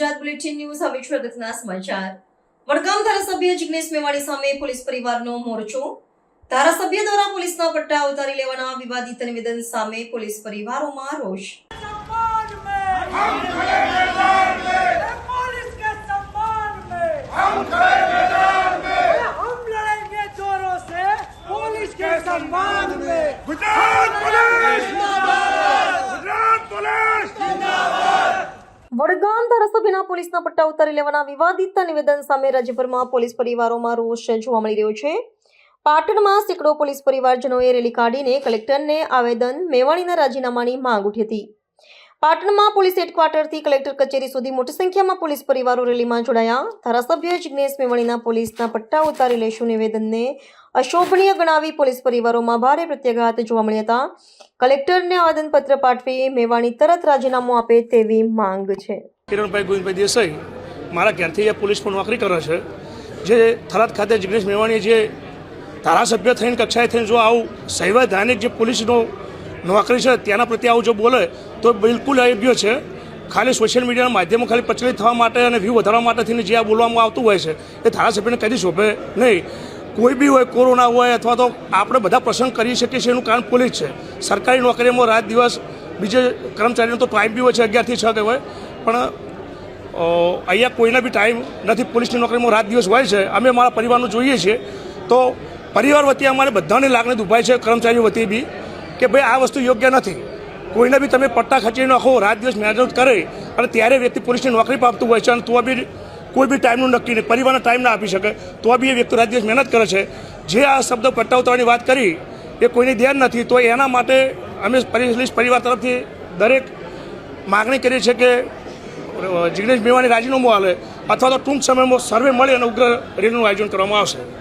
Gujarat bulletin news હવે છે અગત્યના સમાચાર વડગામ ધારાસભ્ય જિગ્નેશ મેવાણી સામે પોલીસ પરિવારનો મોરચો ધારાસભ્ય દ્વારા પોલીસના પટ્ટા ઉતારી લેવાના વિવાદિત નિવેદન સામે પોલીસ પરિવારોમાં રોષ सम्मान में हम खड़े मैदान में पुलिस વડગામ ધારાસભ્યના પોલીસના પટ્ટા ઉતારી લેવાના વિવાદિત નિવેદન સામે રાજ્યભરમાં પોલીસ પરિવારોમાં રોષ જોવા મળી રહ્યો છે. પાટણમાં સેંકડો પોલીસ પરિવારજનોએ રેલી કાઢીને કલેક્ટરને આવેદન મેવાણીના રાજીનામાની માંગ ઉઠી હતી. પાટણમાં પોલીસ હેડક્વાર્ટરથી કલેક્ટર કચેરી સુધી મોટી સંખ્યામાં પોલીસ પરિવારો રેલીમાં જોડાયા. ધારાસભ્ય જિગ્નેશ મેવાણીના પોલીસના પટ્ટા ઉતારી લેશું નિવેદનને અશોભનીય ગણાવી પોલીસ પરિવારોમાં ભારે પ્રત્યાઘાત જોવા મળ્યા હતા. કલેક્ટરને આવેદનપત્ર પાઠવી મેવાણી તરત રાજીનામું આપે તેવી માંગ છે. કિરણભાઈ ગોવિંદભાઈ દેસાઈ, મારા ઘેરથી એ પોલીસમાં નોકરી કરે છે. જે થરાદ ખાતે જિગ્નેશ મેવાણીએ જે ધારાસભ્ય થઈને, કક્ષાએ થઈને જો આવું સંવૈધાનિક જે પોલીસનો નોકરી છે, તેના પ્રત્યે આવું જો બોલે, તો બિલકુલ અયોગ્ય છે. ખાલી સોશિયલ મીડિયાના માધ્યમો ખાલી પ્રચલિત થવા માટે અને વ્યૂ વધારવા માટે થઈને જે આ બોલવામાં આવતું હોય છે, એ ધારાસભ્યને કદી શોભે નહીં. કોઈ બી હોય, કોરોના હોય અથવા તો આપણે બધા પ્રસંગ કરી શકીએ છીએ એનું કારણ પોલીસ છે. સરકારી નોકરીમાં રાત દિવસ બીજે કર્મચારીનો તો ટાઈમ બી હોય છે, અગિયારથી છ કે હોય. પણ અહીંયા કોઈના બી ટાઈમ નથી, પોલીસની નોકરીમાં રાત દિવસ હોય છે. અમે મારા પરિવારનું જોઈએ છીએ. તો પરિવાર વતી અમારે બધાની લાગણી દુભાય છે, કર્મચારીઓ વતી બી, કે ભાઈ આ વસ્તુ યોગ્ય નથી. કોઈને બી તમે પટ્ટા ખચી નાખો, રાત દિવસ મહેનત કરે, અને ત્યારે વ્યક્તિ પોલીસની નોકરી પામતું હોય છે, અને તો બી કોઈ બી ટાઈમનું નક્કી નહીં. પરિવારને ટાઈમ ના આપી શકે. તો બી એ વ્યક્તિ રાત મહેનત કરે છે. જે આ શબ્દ પટ્ટા વાત કરી, એ કોઈને ધ્યાન નથી. તો એના માટે અમે પોલીસ પરિવાર તરફથી દરેક માગણી કરીએ છીએ કે જિગ્નેશ મેવાણી રાજીનામું હાલે અથવા તો ટૂંક સમયમાં સર્વે મળી અને ઉગ્ર રેલીનું આયોજન કરવામાં આવશે.